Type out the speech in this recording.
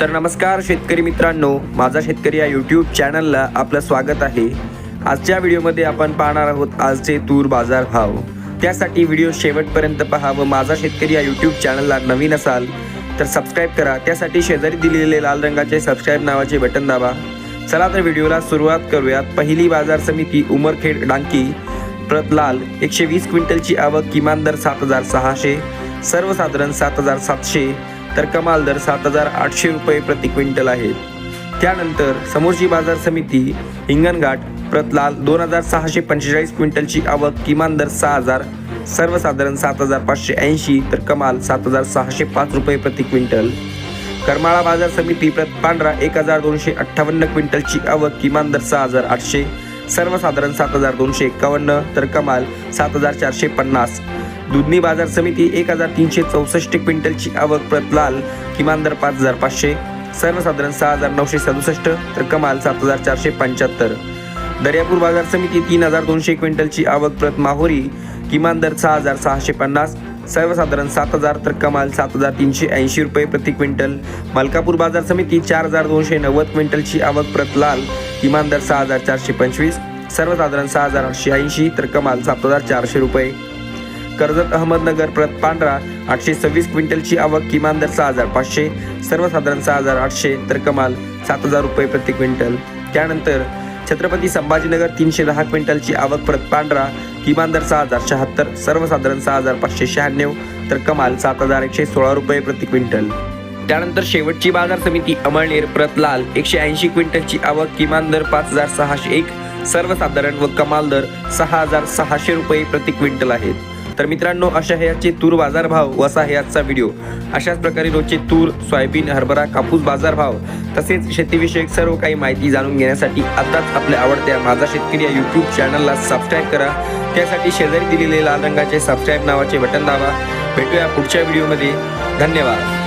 तर नमस्कार शेतकरी मित्रांनो माझा शेतकरी या यूट्यूब चॅनलला आपलं स्वागत आहे. आजच्या व्हिडिओमध्ये आपण पाहणार आहोत आजचे तूर बाजार भाव. त्यासाठी व्हिडिओ शेवटपर्यंत पहा व माझा शेतकरी या यूट्यूब चॅनलला नवीन असाल तर सबस्क्राईब करा. त्यासाठी शेजारी दिलेले लाल रंगाचे सबस्क्राईब नावाचे बटन दाबा. चला तर व्हिडिओला सुरुवात करूयात. पहिली बाजार समिती उमरखेड डांकी. प्रत लाल एकशे वीस क्विंटलची आवक किमान दर सात हजार सहाशे सर्वसाधारण सात हजार सातशे. तर कमाल दर सात हजार आठशे रुपये प्रति क्विंटल आहे. त्यानंतर समोरची बाजार समिती हिंगणघाट प्रतलाल दोन हजार सहाशे पंचेचाळीस क्विंटलची आवक किमान दर सहा हजार सर्वसाधारण सात हजार पाचशे ऐंशी तर कमाल सात हजार सहाशे पाच रुपये प्रति क्विंटल. करमाळा बाजार समिती प्रत पांढरा एक हजार दोनशे अठ्ठावन्न क्विंटलची आवक किमान दर सहा हजार आठशे. सर्वसाधारण सात हजार दोनशे एक्कावन्न तर कमाल सात हजार चारशे पन्नास. दुधनी बाजार समिती एक हजार तीनशे चौसष्ट क्विंटलची आवक प्रत लाल किमान दर पाच हजार पाचशे. सर्वसाधारण सहा हजार नऊशे सदुसष्ट तर कमाल सात हजार चारशे पंच्याहत्तर. दर्यापूर बाजार समिती तीन हजार दोनशे क्विंटलची आवक प्रत माहोरी किमान दर सहा हजार सहाशे पन्नास. सर्वसाधारण सात हजार तर कमाल सात हजार तीनशे ऐंशी रुपये प्रति क्विंटल. मलकापूर बाजार समिती चार हजार दोनशे नव्वद क्विंटलची आवक प्रत लाल. किमान दर सहा हजार चारशे पंचवीस. सर्वसाधारण सहा हजार आठशे ऐंशी तर कमाल सात हजार चारशे रुपये. कर्जत अहमदनगर प्रत पांढरा आठशे सव्वीस क्विंटलची आवक किमान दर सहा हजार पाचशे. सर्वसाधारण सहा हजार आठशे तर कमाल सात हजार रुपये प्रति क्विंटल. त्यानंतर छत्रपती संभाजीनगर तीनशे दहा क्विंटलची आवक प्रत पांढरा किमान दर सहा हजार शहात्तर सर्वसाधारण सहा हजार पाचशे शहाण्णव तर कमाल सात हजार एकशे सोळा रुपये प्रति क्विंटल. त्यानंतर शेवटची बाजार समिती अमळनेर प्रत लाल एकशे ऐंशी क्विंटलची आवक किमान दर पाच हजार सहाशे एक सर्वसाधारण व कमाल दर सहा हजार सहाशे रुपये प्रति क्विंटल आहेत. तर मित्रांनो अशा हे आजचे तूर बाजारभाव वसा व असा हे आजचा व्हिडिओ अशाच प्रकारे रोजचे तूर सोयाबीन हरभरा कापूस बाजारभाव तसेच शेतीविषयक सर्व काही माहिती जाणून घेण्यासाठी आताच आपल्या आवडत्या माझा शेतकरी या यूट्यूब चॅनलला सबस्क्राईब करा. त्यासाठी शेजारी दिलेले लाल रंगाचे सबस्क्राईब नावाचे बटन दाबा. भेटूया पुढच्या व्हिडिओमध्ये धन्यवाद.